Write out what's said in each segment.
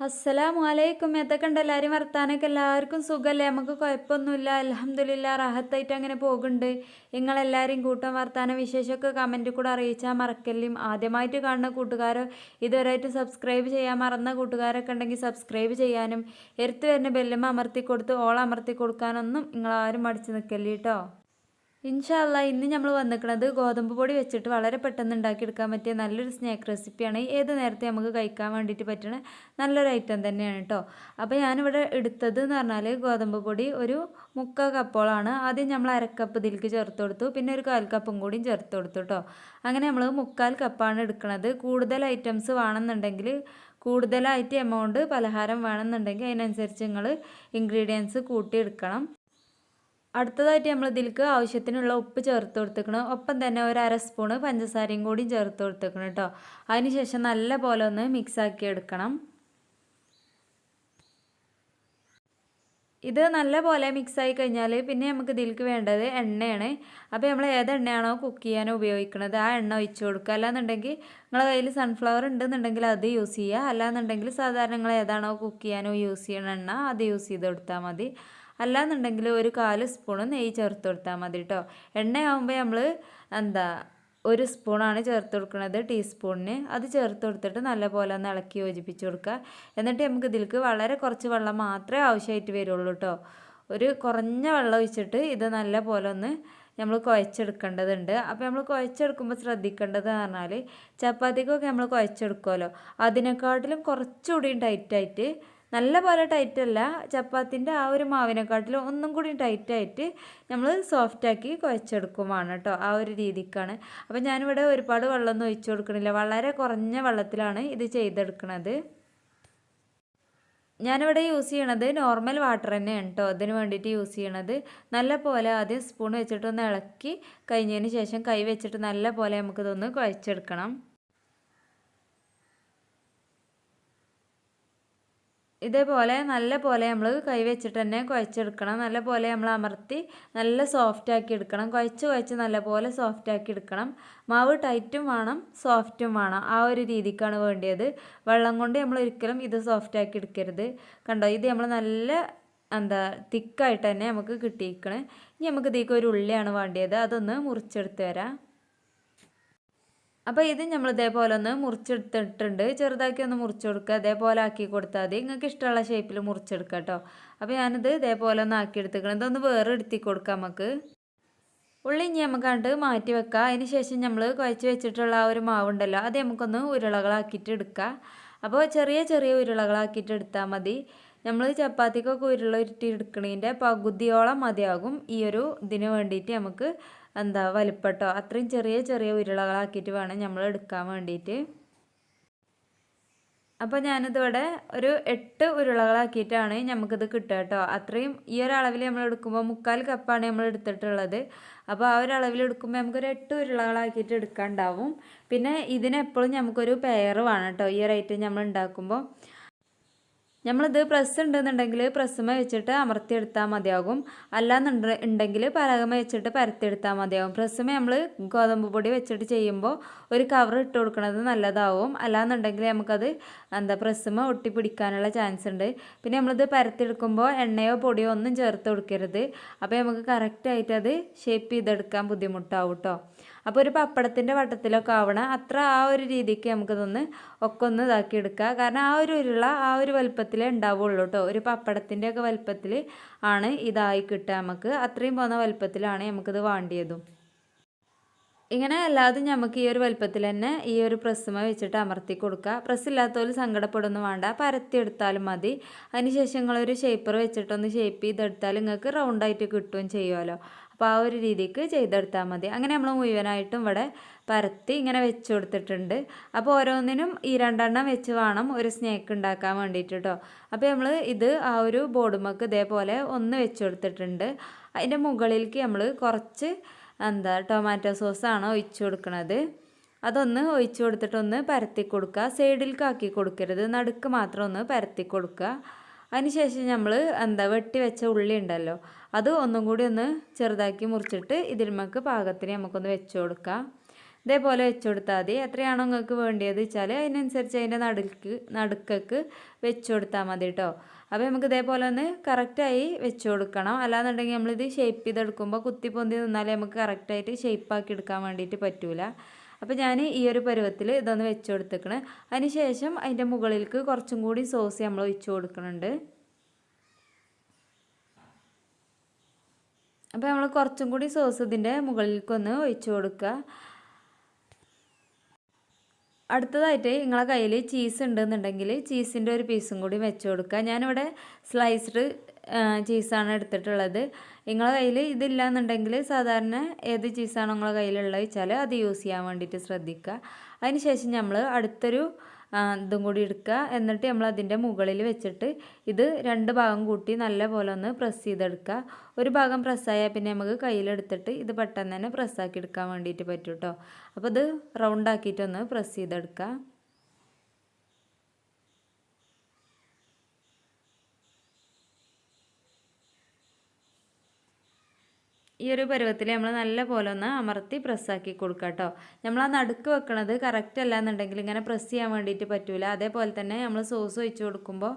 അസ്സലാമു അലൈക്കും എന്തൊക്കെ ഉണ്ട് എല്ലാവരും വർത്താനൊക്കെ? എല്ലാവർക്കും സുഖമല്ലേ നമുക്ക് കുഴപ്പമൊന്നുമില്ല. അലഹമില്ല റാഹത്തായിട്ട് അങ്ങനെ പോകുന്നുണ്ട്. നിങ്ങളെല്ലാവരും കൂട്ടം വർത്താന വിശേഷമൊക്കെ കമന്റിൽ കൂടെ അറിയിച്ചാൽ മറക്കല്ലും. ആദ്യമായിട്ട് കാണുന്ന കൂട്ടുകാരോ ഇതുവരെയായിട്ട് സബ്സ്ക്രൈബ് ചെയ്യാൻ മറന്ന കൂട്ടുകാരൊക്കെ ഉണ്ടെങ്കിൽ സബ്സ്ക്രൈബ് ചെയ്യാനും എടുത്തു വരുന്ന ബെല്ലുമ്മ അമർത്തി കൊടുത്ത് ഓൾ അമർത്തി കൊടുക്കാനൊന്നും നിങ്ങളാരും മടിച്ച് നിൽക്കല്ലേ കേട്ടോ ഇൻഷാല്ല ഇന്ന് നമ്മൾ വന്നിരിക്കുന്നത് ഗോതമ്പ് പൊടി വെച്ചിട്ട് വളരെ പെട്ടെന്ന് ഉണ്ടാക്കിയെടുക്കാൻ പറ്റിയ നല്ലൊരു സ്നാക്ക് റെസിപ്പിയാണ്. ഏത് നേരത്തെ നമുക്ക് കഴിക്കാൻ വേണ്ടിയിട്ട് പറ്റുന്ന നല്ലൊരു ഐറ്റം തന്നെയാണ് കേട്ടോ അപ്പോൾ ഞാനിവിടെ എടുത്തത് എന്ന് പറഞ്ഞാൽ ഗോതമ്പ് പൊടി ഒരു മുക്കാൽ കപ്പോളാണ്. ആദ്യം നമ്മൾ അരക്കപ്പ് ഇതിലേക്ക് ചേർത്ത് കൊടുത്തു. പിന്നെ ഒരു കാൽ കപ്പും കൂടിയും ചേർത്ത് കൊടുത്തു കേട്ടോ അങ്ങനെ നമ്മൾ മുക്കാൽ കപ്പാണ് എടുക്കുന്നത് കൂടുതൽ ഐറ്റംസ് വേണമെന്നുണ്ടെങ്കിൽ കൂടുതലായിട്ട് എമൗണ്ട് പലഹാരം വേണമെന്നുണ്ടെങ്കിൽ അതിനനുസരിച്ച് നിങ്ങൾ ഇൻഗ്രീഡിയൻസ് കൂട്ടിയെടുക്കണം അടുത്തതായിട്ട് നമ്മൾ ഇതിലേക്ക് ആവശ്യത്തിനുള്ള ഉപ്പ് ചേർത്ത് കൊടുത്തേക്കണം ഒപ്പം തന്നെ ഒരു അര സ്പൂണ് പഞ്ചസാരയും കൂടി ചേർത്ത് കൊടുത്തേക്കണം കേട്ടോ അതിനുശേഷം നല്ല പോലെ ഒന്ന് മിക്സാക്കി എടുക്കണം. ഇത് നല്ല പോലെ മിക്സായി കഴിഞ്ഞാൽ പിന്നെ നമുക്ക് ഇതിലേക്ക് വേണ്ടത് എണ്ണയാണ്. അപ്പോൾ നമ്മൾ ഏത് എണ്ണയാണോ കുക്ക് ചെയ്യാൻ ഉപയോഗിക്കുന്നത് ആ എണ്ണ ഒഴിച്ചു കൊടുക്കുക. അല്ലാന്നുണ്ടെങ്കിൽ നിങ്ങളുടെ കയ്യിൽ സൺഫ്ലവർ ഉണ്ടെന്നുണ്ടെങ്കിൽ അത് യൂസ് ചെയ്യുക. അല്ലാന്നുണ്ടെങ്കിൽ സാധാരണ നിങ്ങൾ ഏതാണോ കുക്ക് ചെയ്യാനോ യൂസ് ചെയ്യണ എണ്ണ അത് യൂസ് ചെയ്ത് കൊടുത്താൽ മതി. അല്ലാന്നുണ്ടെങ്കിൽ ഒരു കാൽ സ്പൂണ് നെയ്യ് ചേർത്ത് കൊടുത്താൽ മതി കേട്ടോ എണ്ണയാകുമ്പോൾ നമ്മൾ എന്താ ഒരു സ്പൂണാണ് ചേർത്ത് കൊടുക്കുന്നത് ടീസ്പൂണിന്. അത് ചേർത്ത് കൊടുത്തിട്ട് നല്ലപോലെ ഒന്ന് ഇളക്കി യോജിപ്പിച്ച് കൊടുക്കുക എന്നിട്ട് നമുക്ക് ഇതിലേക്ക് വളരെ കുറച്ച് വെള്ളം മാത്രമേ ആവശ്യമായിട്ട് വരുള്ളൂ കേട്ടോ ഒരു കുറഞ്ഞ വെള്ളം ഒഴിച്ചിട്ട് ഇത് നല്ല പോലെ ഒന്ന് നമ്മൾ കുഴച്ചെടുക്കേണ്ടതുണ്ട്. അപ്പോൾ നമ്മൾ കുഴച്ചെടുക്കുമ്പോൾ ശ്രദ്ധിക്കേണ്ടത് പറഞ്ഞാൽ ചപ്പാത്തിക്കൊക്കെ നമ്മൾ കുഴച്ചെടുക്കുമല്ലോ അതിനെക്കാട്ടിലും കുറച്ചുകൂടി ടൈറ്റായിട്ട് നല്ല പോലെ അല്ല. ചപ്പാത്തിന്റെ ആ ഒരു മാവിനെക്കാട്ടിലും ഒന്നും കൂടി ടൈറ്റായിട്ട് നമ്മൾ സോഫ്റ്റാക്കി കുഴച്ചെടുക്കുമാണ് കേട്ടോ ആ ഒരു രീതിക്കാണ്. അപ്പോൾ ഞാനിവിടെ ഒരുപാട് വെള്ളമൊന്നും ഒഴിച്ചു കൊടുക്കണില്ല. വളരെ കുറഞ്ഞ വെള്ളത്തിലാണ് ഇത് ചെയ്തെടുക്കുന്നത് ഞാനിവിടെ യൂസ് ചെയ്യണത് നോർമൽ വാട്ടർ തന്നെയാണ് കേട്ടോ അതിന് വേണ്ടിയിട്ട് യൂസ് ചെയ്യണത്. നല്ല പോലെ ആദ്യം സ്പൂൺ വെച്ചിട്ടൊന്ന് ഇളക്കി കഴിഞ്ഞതിന് ശേഷം കൈ വെച്ചിട്ട് നല്ല പോലെ നമുക്കിതൊന്ന് കുഴച്ചെടുക്കണം. ഇതേപോലെ നല്ല പോലെ നമ്മൾ കൈ വെച്ചിട്ട് തന്നെ കുഴച്ചെടുക്കണം. നല്ല പോലെ നമ്മൾ അമർത്തി നല്ല സോഫ്റ്റ് ആക്കി എടുക്കണം. കുഴച്ച് കുഴച്ച് നല്ല പോലെ സോഫ്റ്റ് ആക്കി എടുക്കണം. മാവ് ടൈറ്റും വേണം സോഫ്റ്റും വേണം. ആ ഒരു രീതിക്കാണ് വേണ്ടിയത്. വെള്ളം കൊണ്ട് നമ്മൾ ഒരിക്കലും ഇത് സോഫ്റ്റ് ആക്കി എടുക്കരുത്. കണ്ടോ? ഇത് നമ്മൾ നല്ല എന്താ തിക്കായിട്ട് തന്നെ നമുക്ക് കിട്ടിയിരിക്കണേ. ഇനി നമുക്ക് ഇതിലേക്ക് ഒരു ഉള്ളിയാണ് വേണ്ടിയത്. അതൊന്ന് മുറിച്ചെടുത്ത് വരാം. അപ്പോൾ ഇത് നമ്മൾ ഇതേപോലെ ഒന്ന് മുറിച്ചെടുത്തിട്ടുണ്ട്. ചെറുതാക്കി ഒന്ന് മുറിച്ചെടുക്കുക. അതേപോലെ ആക്കി കൊടുത്താൽ മതി. നിങ്ങൾക്ക് ഇഷ്ടമുള്ള ഷേപ്പിൽ മുറിച്ചെടുക്കുക കേട്ടോ അപ്പോൾ ഞാനിത് ഇതേപോലെ ഒന്ന് ആക്കി എടുത്തിക്കണം ഇതൊന്ന് വേറെ എടുത്തി കൊടുക്കാം നമുക്ക്. ഉള്ളി ഇനി നമുക്ക് കണ്ട് മാറ്റി വെക്കുക അതിന് ശേഷം നമ്മൾ കുഴച്ച് വെച്ചിട്ടുള്ള ആ ഒരു മാവുണ്ടല്ലോ അത് നമുക്കൊന്ന് ഉരുളകളാക്കിയിട്ട് എടുക്കാം. അപ്പോൾ ചെറിയ ചെറിയ ഉരുളകളാക്കിയിട്ട് എടുത്താൽ മതി. നമ്മൾ ചപ്പാത്തിക്കൊക്കെ ഉരുള ഉരുട്ടി എടുക്കണതിന്റെ പകുതിയോളം മതിയാകും ഈ ഒരു ഇതിന് വേണ്ടിയിട്ട് നമുക്ക് എന്താ വലിപ്പട്ടോ? അത്രയും ചെറിയ ചെറിയ ഉരുളകളാക്കിയിട്ട് വേണം നമ്മൾ എടുക്കാൻ വേണ്ടിയിട്ട് അപ്പോൾ ഞാനിതിവിടെ ഒരു എട്ട് ഉരുളകളാക്കിയിട്ടാണ് നമുക്കിത് കിട്ടുക കേട്ടോ അത്രയും ഈ ഒരു അളവിൽ നമ്മൾ എടുക്കുമ്പോൾ മുക്കാൽ കപ്പാണ് നമ്മൾ എടുത്തിട്ടുള്ളത് അപ്പോൾ ആ ഒരു അളവിൽ എടുക്കുമ്പോൾ നമുക്കൊരു എട്ട് ഉരുളകളാക്കിയിട്ട് എടുക്കാണ്ടാവും. പിന്നെ ഇതിനെപ്പോഴും നമുക്കൊരു പെയർ വേണം കേട്ടോ ഈ ഒരു ഐറ്റം നമ്മൾ ഉണ്ടാക്കുമ്പോൾ നമ്മളിത് പ്രസ് ഉണ്ടെന്നുണ്ടെങ്കിൽ പ്രസ്സുമ വെച്ചിട്ട് അമർത്തിയെടുത്താൽ മതിയാകും. അല്ലാന്നുണ്ട് ഉണ്ടെങ്കിൽ പലകമ വെച്ചിട്ട് പരത്തിയെടുത്താൽ മതിയാകും. പ്രസ്സുമ നമ്മൾ ഗോതമ്പ് പൊടി വെച്ചിട്ട് ചെയ്യുമ്പോൾ ഒരു കവർ ഇട്ട് കൊടുക്കുന്നത് നല്ലതാവും. അല്ലാന്നുണ്ടെങ്കിൽ നമുക്കത് എന്താ പ്രസ്സുമ ഒട്ടി പിടിക്കാനുള്ള ചാൻസ് ഉണ്ട്. പിന്നെ നമ്മളിത് പരത്തിയെടുക്കുമ്പോൾ എണ്ണയോ പൊടിയോ ഒന്നും ചേർത്ത് കൊടുക്കരുത്. അപ്പോൾ നമുക്ക് കറക്റ്റായിട്ട് അത് ഷേപ്പ് ചെയ്തെടുക്കാൻ ബുദ്ധിമുട്ടാവും കേട്ടോ അപ്പോൾ ഒരു പപ്പടത്തിന്റെ വട്ടത്തിലൊക്കെ ആവണം അത്ര ആ ഒരു രീതിക്ക് നമുക്കിതൊന്ന് ഒക്കെ ഒന്ന് ഇതാക്കി എടുക്കുക കാരണം ആ ഒരു ഉരുള ആ ഒരു വലുപ്പത്തിലേ ഉണ്ടാവുള്ളൂ കേട്ടോ ഒരു പപ്പടത്തിന്റെ ഒക്കെ വലുപ്പത്തിൽ ആണ് ഇതായി കിട്ടുക നമുക്ക്. അത്രയും പോകുന്ന വലുപ്പത്തിലാണ് നമുക്കിത് വേണ്ടിയതും. ഇങ്ങനെ അല്ലാതെ നമുക്ക് ഈ ഒരു വലുപ്പത്തിൽ തന്നെ ഈ ഒരു പ്രസ്സുമ വെച്ചിട്ട് അമർത്തി കൊടുക്കുക പ്രസ് ഇല്ലാത്തവർ സങ്കടപ്പെടുന്നു വേണ്ട. പരത്തി എടുത്താലും മതി. അതിനുശേഷം നിങ്ങളൊരു ഷേപ്പർ വെച്ചിട്ടൊന്ന് ഷേപ്പ് ചെയ്തെടുത്താൽ നിങ്ങൾക്ക് റൗണ്ടായിട്ട് കിട്ടുകയും ചെയ്യുമല്ലോ അപ്പോൾ ആ ഒരു രീതിക്ക് ചെയ്തെടുത്താൽ മതി. അങ്ങനെ നമ്മൾ മുഴുവനായിട്ടും ഇവിടെ പരത്തി ഇങ്ങനെ വെച്ച് കൊടുത്തിട്ടുണ്ട്. അപ്പോൾ ഓരോന്നിനും ഈ രണ്ടെണ്ണം വെച്ച് വേണം ഒരു സ്നേക്ക് ഉണ്ടാക്കാൻ വേണ്ടിയിട്ട് കേട്ടോ അപ്പോൾ നമ്മൾ ഇത് ആ ഒരു ബോർഡുമക്ക് ഇതേപോലെ ഒന്ന് വെച്ച് കൊടുത്തിട്ടുണ്ട്. അതിന്റെ മുകളിലേക്ക് നമ്മൾ കുറച്ച് എന്താ ടൊമാറ്റോ സോസാണ് ഒഴിച്ചു കൊടുക്കുന്നത് അതൊന്ന് ഒഴിച്ചു കൊടുത്തിട്ടൊന്ന് പരത്തി കൊടുക്കുക. സൈഡിലേക്ക് കൊടുക്കരുത്. നടുക്ക് മാത്രം ഒന്ന് പരത്തി കൊടുക്കുക. അതിനുശേഷം നമ്മൾ എന്താ വെട്ടി വെച്ച ഉള്ളി ഉണ്ടല്ലോ അത് ഒന്നും കൂടി ഒന്ന് ചെറുതാക്കി മുറിച്ചിട്ട് ഇതിന്മക്ക് പാകത്തിന് നമുക്കൊന്ന് വെച്ച് കൊടുക്കാം. ഇതേപോലെ വെച്ച് കൊടുത്താൽ മതി. എത്രയാണോ നിങ്ങൾക്ക് വേണ്ടിയത് വെച്ചാൽ അതിനനുസരിച്ച് അതിന്റെ നടുക്ക് നടുക്കക്ക് വെച്ച് കൊടുത്താൽ മതി കേട്ടോ അപ്പോൾ നമുക്ക് ഇതേപോലെ ഒന്ന് കറക്റ്റായി വെച്ച് കൊടുക്കണം അല്ലാന്നുണ്ടെങ്കിൽ നമ്മളിത് ഷേപ്പ് ചെയ്തെടുക്കുമ്പോൾ കുത്തി പൊന്തി നിന്നാലേ നമുക്ക് കറക്റ്റായിട്ട് ഷേപ്പാക്കി എടുക്കാൻ വേണ്ടിയിട്ട് പറ്റൂല. അപ്പോൾ ഞാൻ ഈ ഒരു പരുവത്തിൽ ഇതൊന്ന് വെച്ച് കൊടുത്തേക്കണ് അതിന് ശേഷം അതിന്റെ മുകളിലേക്ക് കുറച്ചും കൂടി സോസ് നമ്മൾ ഒഴിച്ച് കൊടുക്കുന്നുണ്ട്. അപ്പോൾ നമ്മൾ കുറച്ചും കൂടി സോസ് ഇതിന്റെ മുകളിലേക്കൊന്ന് ഒഴിച്ച് കൊടുക്കുക. അടുത്തതായിട്ട് നിങ്ങളെ കയ്യിൽ ചീസ് ഉണ്ടെന്നുണ്ടെങ്കിൽ ചീസിന്റെ ഒരു പീസും കൂടി വെച്ച് കൊടുക്കുക. ഞാനിവിടെ സ്ലൈസ്ഡ് ചീസാണ് എടുത്തിട്ടുള്ളത്. നിങ്ങളെ കയ്യിൽ ഇതില്ല എന്നുണ്ടെങ്കിൽ സാധാരണ ഏത് ചീസാണോ നിങ്ങളെ കയ്യിലുള്ളത് വെച്ചാൽ അത് യൂസ് ചെയ്യാൻ വേണ്ടിയിട്ട് ശ്രദ്ധിക്കുക. അതിന് ശേഷം നമ്മൾ അടുത്തൊരു ഇതും കൂടി എടുക്കുക. എന്നിട്ട് നമ്മൾ അതിന്റെ മുകളിൽ വെച്ചിട്ട് ഇത് രണ്ട് ഭാഗം കൂട്ടി നല്ല പോലെ ഒന്ന് പ്രസ് ചെയ്തെടുക്കുക. ഒരു ഭാഗം പ്രസ്സായാൽ പിന്നെ നമുക്ക് കയ്യിലെടുത്തിട്ട് ഇത് പെട്ടെന്ന് തന്നെ പ്രസ്സാക്കി എടുക്കാൻ വേണ്ടിയിട്ട് പറ്റും കേട്ടോ അപ്പോൾ ഇത് റൗണ്ടാക്കിയിട്ടൊന്ന് പ്രസ് ചെയ്തെടുക്കുക. ഈ ഒരു പരുവത്തിൽ നമ്മൾ നല്ല പോലെ ഒന്ന് അമർത്തി പ്രസ്സാക്കി കൊടുക്കുക കേട്ടോ നമ്മൾ ആ നടുക്ക് വെക്കണത് കറക്റ്റ് അല്ല എന്നുണ്ടെങ്കിൽ ഇങ്ങനെ പ്രസ് ചെയ്യാൻ വേണ്ടിയിട്ട് പറ്റൂല. അതേപോലെ തന്നെ നമ്മൾ സോസ് ഒഴിച്ച് കൊടുക്കുമ്പോൾ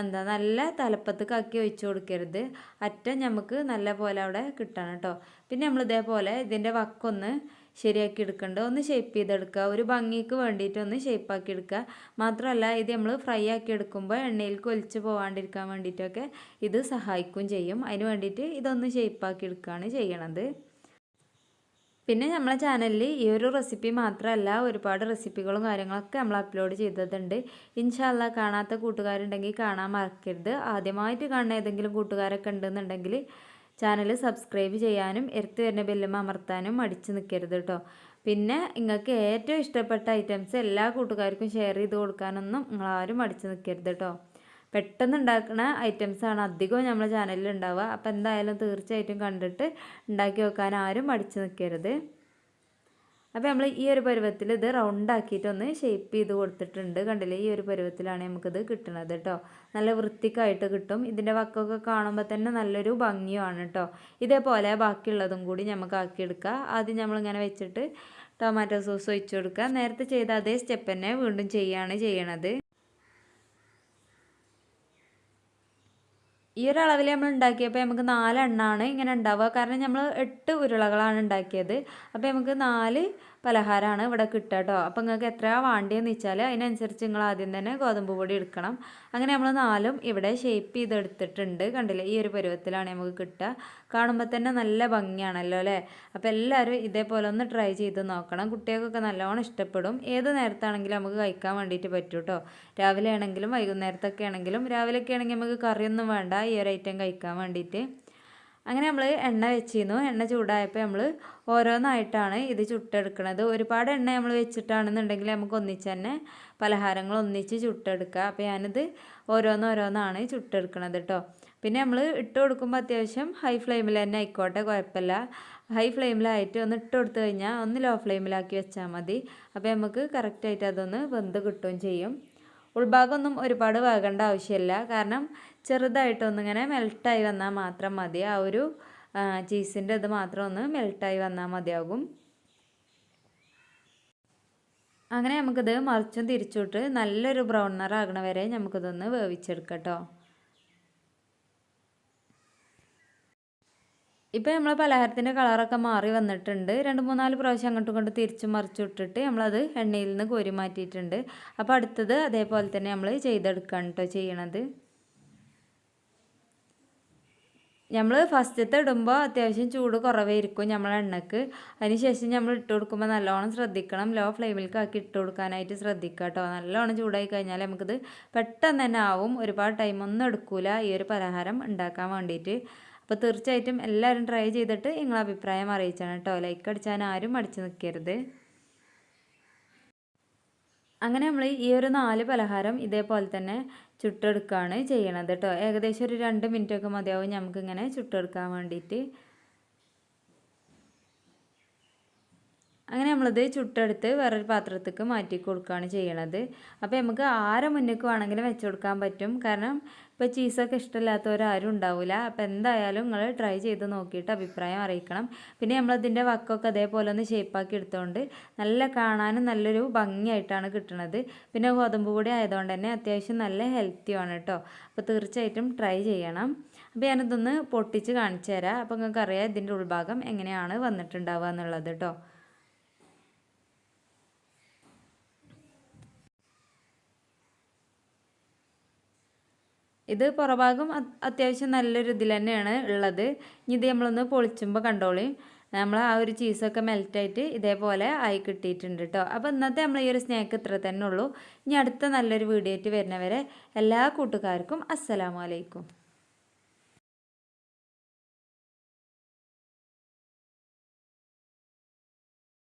എന്താ നല്ല തലപ്പത്ത് തലപ്പത്തേക്കാക്കി ഒഴിച്ചു കൊടുക്കരുത്. അറ്റം നമുക്ക് നല്ല പോലെ അവിടെ കിട്ടണം കേട്ടോ പിന്നെ നമ്മൾ ഇതേപോലെ ഇതിന്റെ വക്കൊന്ന് ശരിയാക്കി എടുക്കേണ്ടത് ഒന്ന് ഷേപ്പ് ചെയ്തെടുക്കുക. ഒരു ഭംഗിക്ക് വേണ്ടിയിട്ട് ഒന്ന് ഷേപ്പാക്കി എടുക്കുക. മാത്രമല്ല ഇത് നമ്മൾ ഫ്രൈ ആക്കി എടുക്കുമ്പോൾ എണ്ണയിലേക്ക് ഒലിച്ച് പോകാണ്ടിരിക്കാൻ വേണ്ടിയിട്ടൊക്കെ ഇത് സഹായിക്കും ചെയ്യും. അതിന് വേണ്ടിയിട്ട് ഇതൊന്ന് ഷേപ്പാക്കി എടുക്കുകയാണ് ചെയ്യണത്. പിന്നെ നമ്മളെ ചാനലിൽ ഈ ഒരു റെസിപ്പി മാത്രമല്ല ഒരുപാട് റെസിപ്പികളും കാര്യങ്ങളൊക്കെ നമ്മൾ അപ്ലോഡ് ചെയ്തിട്ടുണ്ട് ഇൻഷാല്ല കാണാത്ത കൂട്ടുകാരുണ്ടെങ്കിൽ കാണാൻ മറക്കരുത്. ആദ്യമായിട്ട് കാണുന്ന ഏതെങ്കിലും കൂട്ടുകാരൊക്കെ ഉണ്ടെന്നുണ്ടെങ്കിൽ ചാനൽ സബ്സ്ക്രൈബ് ചെയ്യാനും എടുത്തു വരുന്ന ബെല്ലും അമർത്താനും മടിച്ചു നിൽക്കരുത് കേട്ടോ. പിന്നെ നിങ്ങൾക്ക് ഏറ്റവും ഇഷ്ടപ്പെട്ട ഐറ്റംസ് എല്ലാ കൂട്ടുകാർക്കും ഷെയർ ചെയ്ത് കൊടുക്കാനൊന്നും നിങ്ങളാരും മടിച്ചു നിൽക്കരുത് കേട്ടോ. പെട്ടെന്ന് ഉണ്ടാക്കുന്ന ഐറ്റംസാണ് അധികവും നമ്മുടെ ചാനലിൽ ഉണ്ടാവുക. അപ്പോൾ എന്തായാലും തീർച്ചയായിട്ടും കണ്ടിട്ട് ഉണ്ടാക്കി വെക്കാൻ ആരും മടിച്ചു നിൽക്കരുത് അപ്പോൾ നമ്മൾ ഈ ഒരു പരുവത്തിൽ ഇത് റൗണ്ട് ആക്കിയിട്ടൊന്ന് ഷേപ്പ് ചെയ്ത് കൊടുത്തിട്ടുണ്ട്. കണ്ടില്ലേ? ഈ ഒരു പരുവത്തിലാണ് നമുക്കിത് കിട്ടുന്നത് കേട്ടോ നല്ല വൃത്തിക്കായിട്ട് കിട്ടും. ഇതിന്റെ വക്കൊക്കെ കാണുമ്പോൾ തന്നെ നല്ലൊരു ഭംഗിയുമാണ് കേട്ടോ ഇതേപോലെ ബാക്കിയുള്ളതും കൂടി നമുക്ക് ആക്കിയെടുക്കുക ആദ്യം നമ്മളിങ്ങനെ വെച്ചിട്ട് ടൊമാറ്റോ സോസ് ഒഴിച്ചു കൊടുക്കുക നേരത്തെ ചെയ്ത അതേ സ്റ്റെപ്പ് തന്നെ വീണ്ടും ചെയ്യുകയാണ് ചെയ്യണത്. ഈ ഒരു അളവിൽ നമ്മൾ ഉണ്ടാക്കിയപ്പോൾ നമുക്ക് നാലെണ്ണമാണ് ഇങ്ങനെ ഉണ്ടാവുക. കാരണം നമ്മൾ എട്ട് ഉരുളകളാണ് ഉണ്ടാക്കിയത്. അപ്പോൾ നമുക്ക് നാല് പലഹാരമാണ് ഇവിടെ കിട്ടുക കേട്ടോ അപ്പോൾ നിങ്ങൾക്ക് എത്ര വേണ്ടിയെന്ന് വെച്ചാൽ അതിനനുസരിച്ച് നിങ്ങൾ ആദ്യം തന്നെ ഗോതമ്പ് പൊടി എടുക്കണം. അങ്ങനെ നമ്മൾ നാലും ഇവിടെ ഷേപ്പ് ചെയ്തെടുത്തിട്ടുണ്ട്. കണ്ടില്ലേ? ഈ ഒരു പരുവത്തിലാണ് നമുക്ക് കിട്ടുക. കാണുമ്പോൾ തന്നെ നല്ല ഭംഗിയാണല്ലോ അല്ലേ? അപ്പോൾ എല്ലാവരും ഇതേപോലെ ഒന്ന് ട്രൈ ചെയ്ത് നോക്കണം. കുട്ടികൾക്കൊക്കെ നല്ലോണം ഇഷ്ടപ്പെടും. ഏത് നേരത്താണെങ്കിലും നമുക്ക് കഴിക്കാൻ വേണ്ടിയിട്ട് പറ്റും കേട്ടോ രാവിലെ ആണെങ്കിലും വൈകുന്നേരത്തൊക്കെ ആണെങ്കിലും രാവിലെയൊക്കെ ആണെങ്കിൽ നമുക്ക് കറിയൊന്നും വേണ്ട. ഈ ഒരു ഐറ്റം കഴിക്കാൻ വേണ്ടിയിട്ട്. അങ്ങനെ നമ്മൾ എണ്ണ വെച്ചിരുന്നു. എണ്ണ ചൂടായപ്പോൾ നമ്മൾ ഓരോന്നായിട്ടാണ് ഇത് ചുട്ടെടുക്കുന്നത് ഒരുപാട് എണ്ണ നമ്മൾ വെച്ചിട്ടാണെന്നുണ്ടെങ്കിൽ നമുക്ക് ഒന്നിച്ച് തന്നെ പലഹാരങ്ങൾ ഒന്നിച്ച് ചുട്ടെടുക്കുക അപ്പോൾ ഞാനിത് ഓരോന്നോരോന്നാണ് ചുട്ടെടുക്കുന്നത് കേട്ടോ പിന്നെ നമ്മൾ ഇട്ട് കൊടുക്കുമ്പോൾ അത്യാവശ്യം ഹൈ ഫ്ലെയിമിൽ തന്നെ ആയിക്കോട്ടെ കുഴപ്പമില്ല ഹൈ ഫ്ലെയിമിലായിട്ട് ഒന്ന് ഇട്ട് കൊടുത്തു കഴിഞ്ഞാൽ ഒന്ന് ലോ ഫ്ലെയിമിലാക്കി വെച്ചാൽ മതി. അപ്പോൾ നമുക്ക് കറക്റ്റായിട്ട് അതൊന്ന് വെന്ത് കിട്ടുകയും ചെയ്യും. ഉൾഭാഗമൊന്നും ഒരുപാട് വേകേണ്ട ആവശ്യമില്ല കാരണം ചെറുതായിട്ടൊന്നിങ്ങനെ മെൽട്ടായി വന്നാൽ മാത്രം മതി. ആ ഒരു ചീസിന്റെ ഇത് മാത്രം ഒന്ന് മെൽട്ടായി വന്നാൽ മതിയാകും. അങ്ങനെ നമുക്കിത് മറിച്ചും തിരിച്ചുവിട്ട് നല്ലൊരു ബ്രൗൺ നിറാകണ വരെ നമുക്കിതൊന്ന് വേവിച്ചെടുക്കാം കേട്ടോ ഇപ്പോൾ നമ്മൾ പലഹാരത്തിന്റെ കളറൊക്കെ മാറി വന്നിട്ടുണ്ട്. രണ്ട് മൂന്നാൽ പ്രാവശ്യം അങ്ങോട്ടും ഇങ്ങോട്ടും മറിച്ചു മറിച്ചിട്ടിട്ട് നമ്മളത് എണ്ണയിൽ നിന്ന് കോരി മാറ്റിയിട്ടുണ്ട്. അപ്പോൾ അടുത്തത് അതേപോലെ തന്നെ നമ്മൾ ചെയ്തെടുക്കുകയാണ് കേട്ടോ ചെയ്യണത്. നമ്മൾ ഫസ്റ്റത്തെ ഇടുമ്പോൾ അത്യാവശ്യം ചൂട് കുറവേ കുറവായിരിക്കും നമ്മളെ എണ്ണക്ക്. അതിനുശേഷം നമ്മൾ ഇട്ട് കൊടുക്കുമ്പോൾ നല്ലോണം ശ്രദ്ധിക്കണം. ലോ ഫ്ലെയിമിലേക്ക് ആക്കി ഇട്ട് കൊടുക്കാനായിട്ട് ശ്രദ്ധിക്കുക കേട്ടോ നല്ലോണം ചൂടായി കഴിഞ്ഞാൽ നമുക്കിത് പെട്ടെന്ന് തന്നെ ആവും. ഒരുപാട് ടൈമൊന്നും എടുക്കില്ല ഈ ഒരു പലഹാരം ഉണ്ടാക്കാൻ വേണ്ടിയിട്ട് അപ്പോൾ തീർച്ചയായിട്ടും എല്ലാവരും ട്രൈ ചെയ്തിട്ട് നിങ്ങളെ അഭിപ്രായം അറിയിച്ചാണ് കേട്ടോ. ലൈക്ക് അടിച്ചാൽ ആരും അടിച്ചു നിൽക്കരുത്. അങ്ങനെ നമ്മൾ ഈ ഒരു നാല് പലഹാരം ഇതേപോലെ തന്നെ ചുട്ടെടുക്കുകയാണ് ചെയ്യണത് കേട്ടോ. ഏകദേശം ഒരു രണ്ട് മിനിറ്റൊക്കെ മതിയാവും നമുക്കിങ്ങനെ ചുട്ടെടുക്കാൻ വേണ്ടിയിട്ട് അങ്ങനെ നമ്മളിത് ചുട്ടെടുത്ത് വേറൊരു പാത്രത്തേക്ക് മാറ്റി കൊടുക്കുകയാണ് ചെയ്യണത്. അപ്പോൾ നമുക്ക് ആരെ മുന്നേക്ക് വേണമെങ്കിലും വെച്ച് കൊടുക്കാൻ പറ്റും. കാരണം ഇപ്പോൾ ചീസൊക്കെ ഇഷ്ടമില്ലാത്തവരാരും ഉണ്ടാവില്ല അപ്പോൾ എന്തായാലും നിങ്ങൾ ട്രൈ ചെയ്ത് നോക്കിയിട്ട് അഭിപ്രായം അറിയിക്കണം. പിന്നെ നമ്മളതിന്റെ വക്കൊക്കെ അതേപോലെ ഒന്ന് ഷേപ്പാക്കി എടുത്തുകൊണ്ട് നല്ല കാണാനും നല്ലൊരു ഭംഗിയായിട്ടാണ് കിട്ടുന്നത് പിന്നെ ഗോതമ്പ് പൊടി ആയതുകൊണ്ട് തന്നെ അത്യാവശ്യം നല്ല ഹെൽത്തിയാണ് കേട്ടോ അപ്പോൾ തീർച്ചയായിട്ടും ട്രൈ ചെയ്യണം. അപ്പോൾ ഞാനിതൊന്ന് പൊട്ടിച്ച് കാണിച്ചു തരാം. അപ്പോൾ നിങ്ങൾക്ക് അറിയാം ഇതിന്റെ ഉൾഭാഗം എങ്ങനെയാണ് വന്നിട്ടുണ്ടാവുക എന്നുള്ളത് കേട്ടോ ഇത് പുറഭാഗം അത്യാവശ്യം നല്ലൊരു ഇതിൽ തന്നെയാണ് ഉള്ളത്. ഇനി ഇത് നമ്മളൊന്ന് പൊളിച്ചുമ്പോൾ കണ്ടോളി. നമ്മൾ ആ ഒരു ചീസൊക്കെ മെൽറ്റായിട്ട് ഇതേപോലെ ആയി കിട്ടിയിട്ടുണ്ട് കേട്ടോ അപ്പോൾ ഇന്നത്തെ നമ്മൾ ഈ ഒരു സ്നാക്ക് ഇത്ര തന്നെ ഉള്ളൂ. ഇനി അടുത്ത നല്ലൊരു വീഡിയോ ആയിട്ട് വരുന്നവരെ എല്ലാ കൂട്ടുകാർക്കും അസ്സലാമലൈക്കും